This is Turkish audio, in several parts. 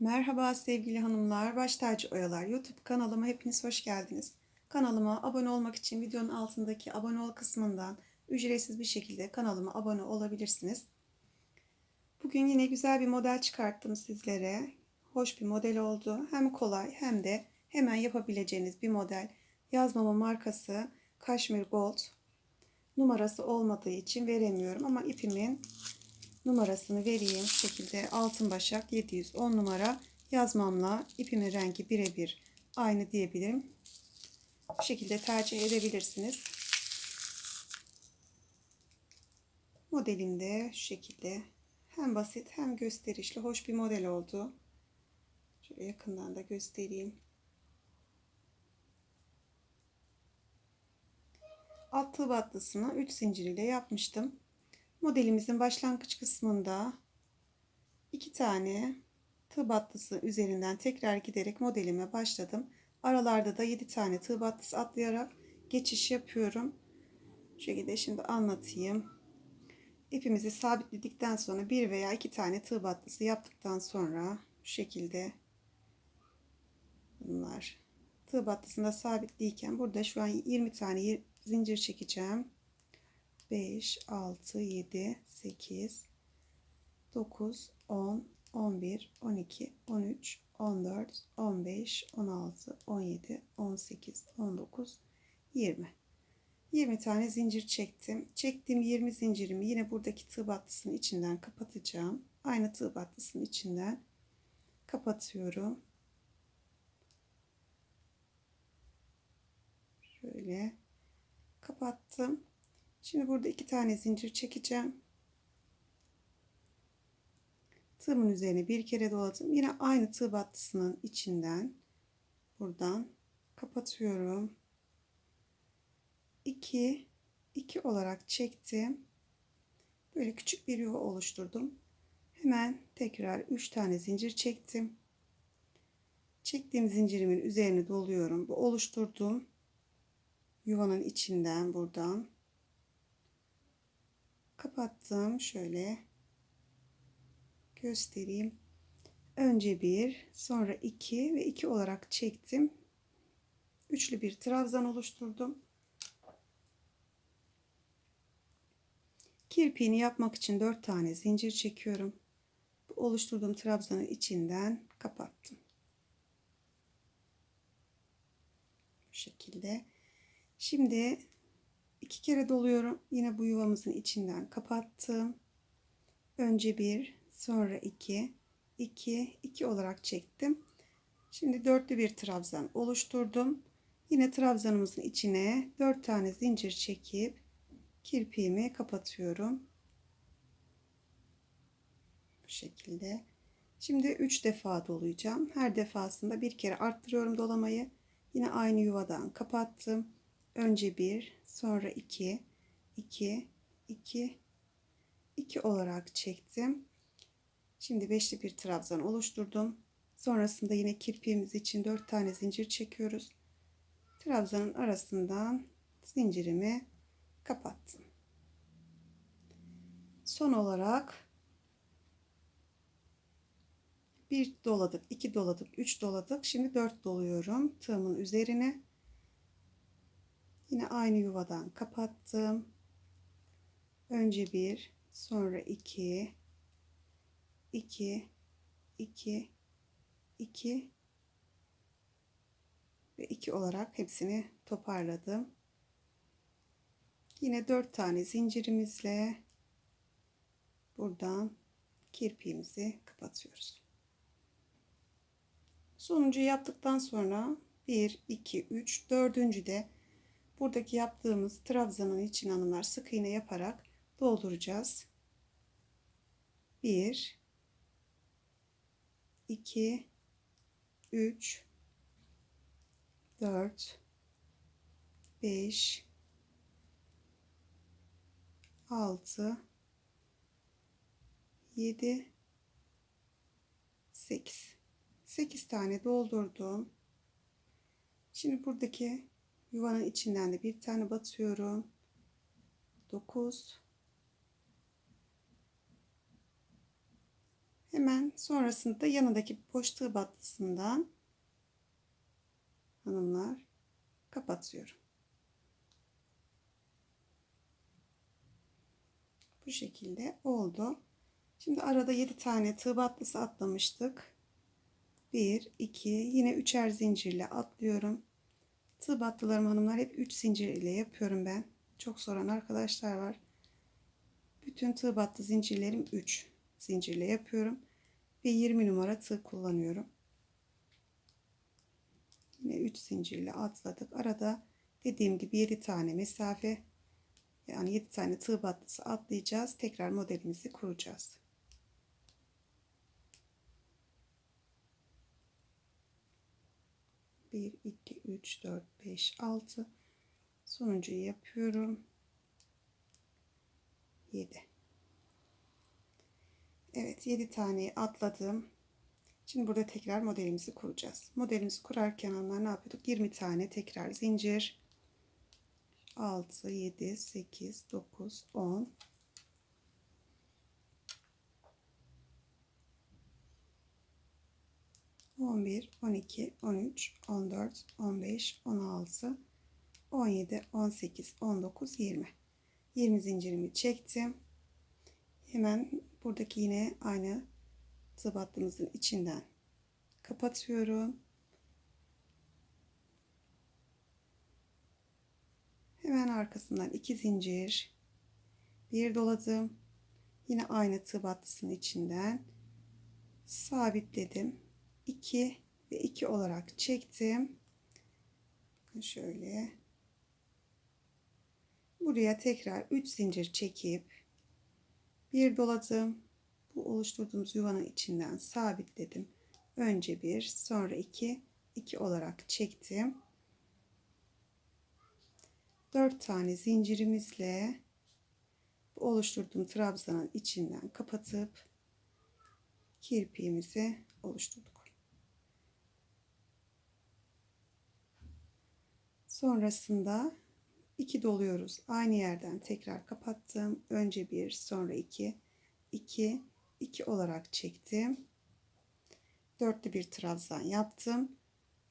Merhaba sevgili hanımlar, baş tacı oyalar. YouTube kanalıma hepiniz hoş geldiniz. Kanalıma abone olmak için videonun altındaki abone ol kısmından ücretsiz bir şekilde kanalıma abone olabilirsiniz. Bugün yine güzel bir model çıkarttım sizlere. Hoş bir model oldu. Hem kolay hem de hemen yapabileceğiniz bir model. Yazmama markası Kashmir Gold. Numarası olmadığı için veremiyorum ama ipimin numarasını vereyim. Şu şekilde altın başak 710 numara yazmamla ipimin rengi birebir aynı diyebilirim. Bu şekilde tercih edebilirsiniz. Modelimde şu şekilde hem basit hem gösterişli hoş bir model oldu. Şöyle yakından da göstereyim. Alt tığ battısını 3 zincir ile yapmıştım. Modelimizin başlangıç kısmında iki tane tığ battısı üzerinden tekrar giderek modelime başladım. Aralarda da 7 tane tığ battısı atlayarak geçiş yapıyorum. Şu şekilde şimdi anlatayım. İpimizi sabitledikten sonra bir veya iki tane tığ battısı yaptıktan sonra şu şekilde bunlar tığ battısında sabitliyken burada şu an 20 tane zincir çekeceğim. 5, 6, 7, 8, 9, 10, 11, 12, 13, 14, 15, 16, 17, 18, 19, 20. 20 tane zincir çektim. Çektiğim 20 zincirimi yine buradaki tığ battısının içinden kapatacağım. Aynı tığ battısının içinden kapatıyorum. Şöyle kapattım. Şimdi burada iki tane zincir çekeceğim. Tığımın üzerine bir kere doladım. Yine aynı tığ battısının içinden buradan kapatıyorum. 2 2 olarak çektim. Böyle küçük bir yuva oluşturdum. Hemen tekrar 3 tane zincir çektim. Çektiğim zincirimin üzerine doluyorum. Bu oluşturduğum yuvanın içinden buradan kapattım. Şöyle göstereyim. Önce bir, sonra iki ve iki olarak çektim. Üçlü bir trabzan oluşturdum. Kirpiğini yapmak için dört tane zincir çekiyorum. Bu oluşturduğum trabzanın içinden kapattım. Bu şekilde. Şimdi iki kere doluyorum. Yine bu yuvamızın içinden kapattım. Önce bir, sonra iki, iki, iki olarak çektim. Şimdi dörtlü bir trabzan oluşturdum. Yine trabzanımızın içine dört tane zincir çekip kirpiğimi kapatıyorum. Bu şekilde. Şimdi üç defa dolayacağım. Her defasında bir kere arttırıyorum dolamayı. Yine aynı yuvadan kapattım. Önce bir, sonra 2 2 2 2 olarak çektim. Şimdi beşli bir trabzan oluşturdum. Sonrasında yine kirpiğimiz için 4 tane zincir çekiyoruz. Trabzanın arasından zincirimi kapattım. Son olarak bir doladık, iki doladık, üç doladık. Şimdi dört doluyorum tığımın üzerine. Yine aynı yuvadan kapattım. Önce bir, sonra iki, iki, iki, iki ve iki olarak hepsini toparladım. Yine dört tane zincirimizle buradan kirpiğimizi kapatıyoruz. Sonuncu yaptıktan sonra 1, 2, 3, dördüncü de buradaki yaptığımız trabzanın için hanımlar sık iğne yaparak dolduracağız. 1 2 3 4 5 6 7 8 8 tane doldurdum. Şimdi buradaki Yuvanın içinden de bir tane batıyorum. 9 Hemen sonrasında yanındaki boş tığ battısından hanımlar kapatıyorum. Bu şekilde oldu. Şimdi arada 7 tane tığ battısı atlamıştık. 1, 2, yine üçer zincirle atlıyorum. Tığ battılarım hanımlar hep 3 zincir ile yapıyorum ben. Çok soran arkadaşlar var. Bütün tığ battı zincirlerim 3 zincirle yapıyorum. Ve 20 numara tığ kullanıyorum. Yine 3 zincirle atladık. Arada dediğim gibi 7 tane mesafe yani 7 tane tığ battısı atlayacağız. Tekrar modelimizi kuracağız. Bir, iki, üç, dört, beş, altı. Sonuncuyu yapıyorum. Yedi. Evet 7 taneyi atladım. Şimdi burada tekrar modelimizi kuracağız. Modelimizi kurarken onlar ne yapıyorduk? 20 tane tekrar zincir. 6, 7, 8, 9, 10. 11, 12, 13, 14, 15, 16, 17, 18, 19, 20. 20 zincirimi çektim. Hemen buradaki yine aynı zıp hattımızın içinden kapatıyorum. Hemen arkasından iki zincir, bir doladım. Yine aynı tığ battısının içinden sabitledim 2 ve 2 olarak çektim. Şöyle. Buraya tekrar 3 zincir çekip bir doladım. Bu oluşturduğumuz yuvanın içinden sabitledim. Önce bir, sonra iki, iki olarak çektim. Dört tane zincirimizle bu oluşturduğum trabzanın içinden kapatıp kirpiğimizi oluşturduk. Sonrasında iki doluyoruz. Aynı yerden tekrar kapattım. Önce bir, sonra iki, iki, iki olarak çektim. Dörtlü bir trabzan yaptım.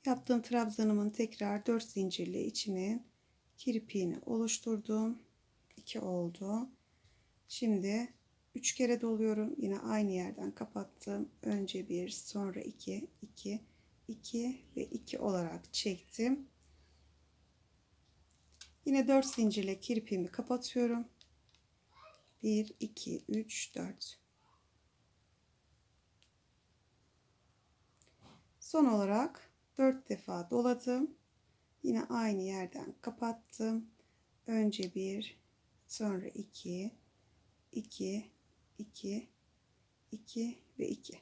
Yaptığım trabzanımın tekrar dört zincirle içine kirpiğini oluşturdum. 2 oldu. Şimdi 3 kere doluyorum. Yine aynı yerden kapattım. Önce 1, sonra 2, 2, 2 ve 2 olarak çektim. Yine 4 zincirle kirpiğimi kapatıyorum. 1, 2, 3, 4. Son olarak 4 defa doladım. Yine aynı yerden kapattım. Önce 1, sonra 2, 2, 2, 2 ve 2.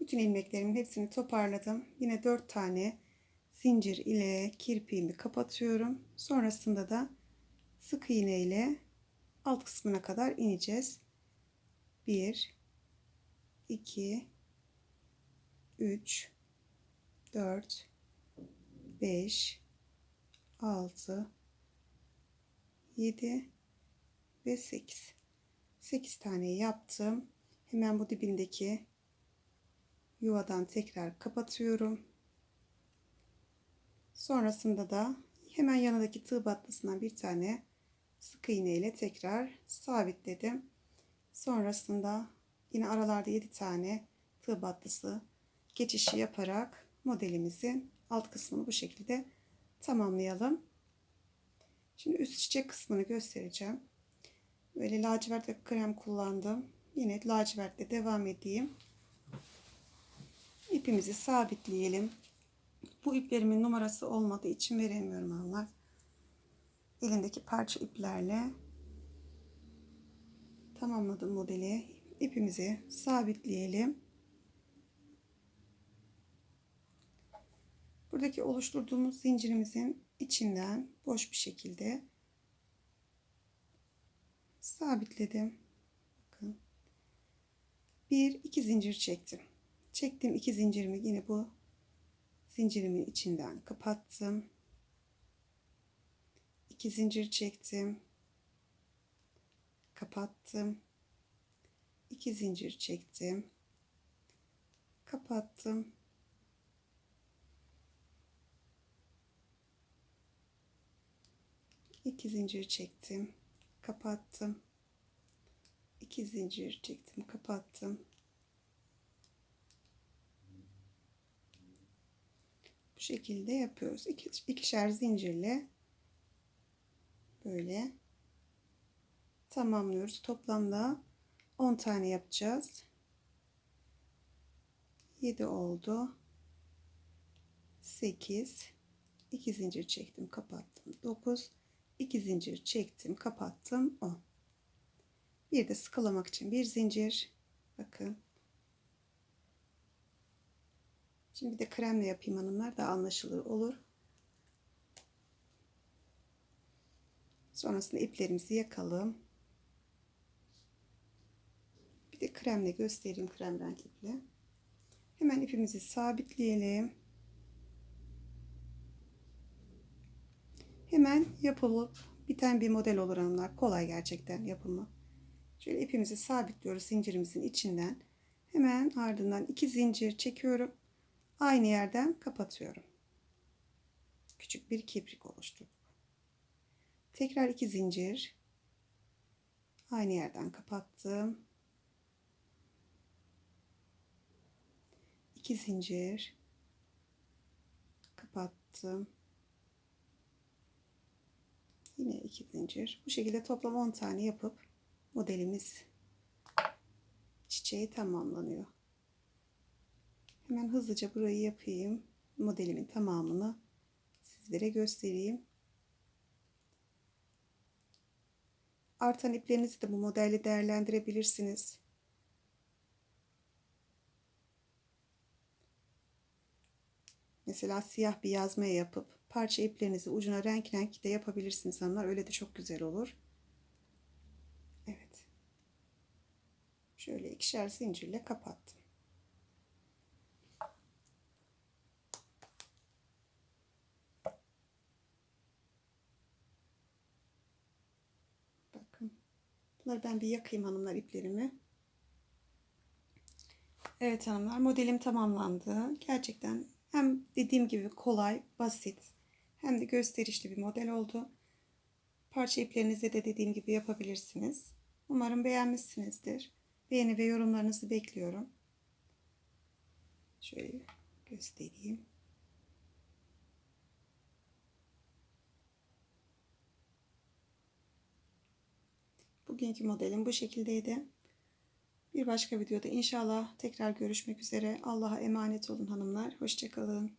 Bütün ilmeklerimin hepsini toparladım. Yine 4 tane zincir ile kirpiğimi kapatıyorum. Sonrasında da sık iğne ile alt kısmına kadar ineceğiz. 1 2 3 4 5 6 7 ve 8 8 tane yaptım hemen bu dibindeki yuvadan tekrar kapatıyorum sonrasında da hemen yanındaki tığ battısından bir tane sık iğne ile tekrar sabitledim sonrasında yine aralarda 7 tane tığ battısı geçişi yaparak modelimizin alt kısmını bu şekilde tamamlayalım. Şimdi üst çiçek kısmını göstereceğim. Böyle lacivert ve krem kullandım. Yine lacivertle devam edeyim. İpimizi sabitleyelim. Bu iplerimin numarası olmadığı için veremiyorum hanımlar. Elindeki parça iplerle tamamladım modeli. İpimizi sabitleyelim. Buradaki oluşturduğumuz zincirimizin içinden boş bir şekilde sabitledim. Bakın. Bir, iki zincir çektim. Çektiğim iki zincirimi yine bu zincirimin içinden kapattım. İki zincir çektim. Kapattım. 2 zincir çektim. Kapattım. İki zincir çektim. Kapattım. İki zincir çektim. Kapattım. Bu şekilde yapıyoruz. İki, ikişer zincirle böyle tamamlıyoruz. Toplamda 10 tane yapacağız. 7 oldu. 8 2 zincir çektim, kapattım. 9 2 zincir çektim, kapattım. 10. Bir de sıkılamak için bir zincir. Bakın. Şimdi bir de kremle yapayım hanımlar. Daha anlaşılır olur. Sonrasında iplerimizi yakalım. Bir de kremle göstereyim krem renk iple. Hemen ipimizi sabitleyelim. Hemen yapılıp biten bir model olur hanımlar. Kolay gerçekten yapımı. Şöyle ipimizi sabitliyoruz zincirimizin içinden. Hemen ardından iki zincir çekiyorum. Aynı yerden kapatıyorum. Küçük bir kibrik oluşturduk. Tekrar iki zincir. Aynı yerden kapattım. 2 zincir kapattım yine 2 zincir bu şekilde toplam 10 tane yapıp modelimiz çiçeği tamamlanıyor hemen hızlıca burayı yapayım modelimin tamamını sizlere göstereyim artan iplerinizi de bu modelle değerlendirebilirsiniz Mesela siyah bir yazmaya yapıp parça iplerinizi ucuna renk renk de yapabilirsiniz hanımlar. Öyle de çok güzel olur. Evet. Şöyle ikişer zincirle kapattım. Bakın. Bunları ben bir yakayım hanımlar iplerimi. Evet hanımlar modelim tamamlandı. Gerçekten hem dediğim gibi kolay, basit hem de gösterişli bir model oldu. Parça iplerinize de dediğim gibi yapabilirsiniz. Umarım beğenmişsinizdir. Beğeni ve yorumlarınızı bekliyorum. Şöyle göstereyim. Bugünkü modelim bu şekildeydi. Bir başka videoda inşallah tekrar görüşmek üzere. Allah'a emanet olun hanımlar. Hoşçakalın.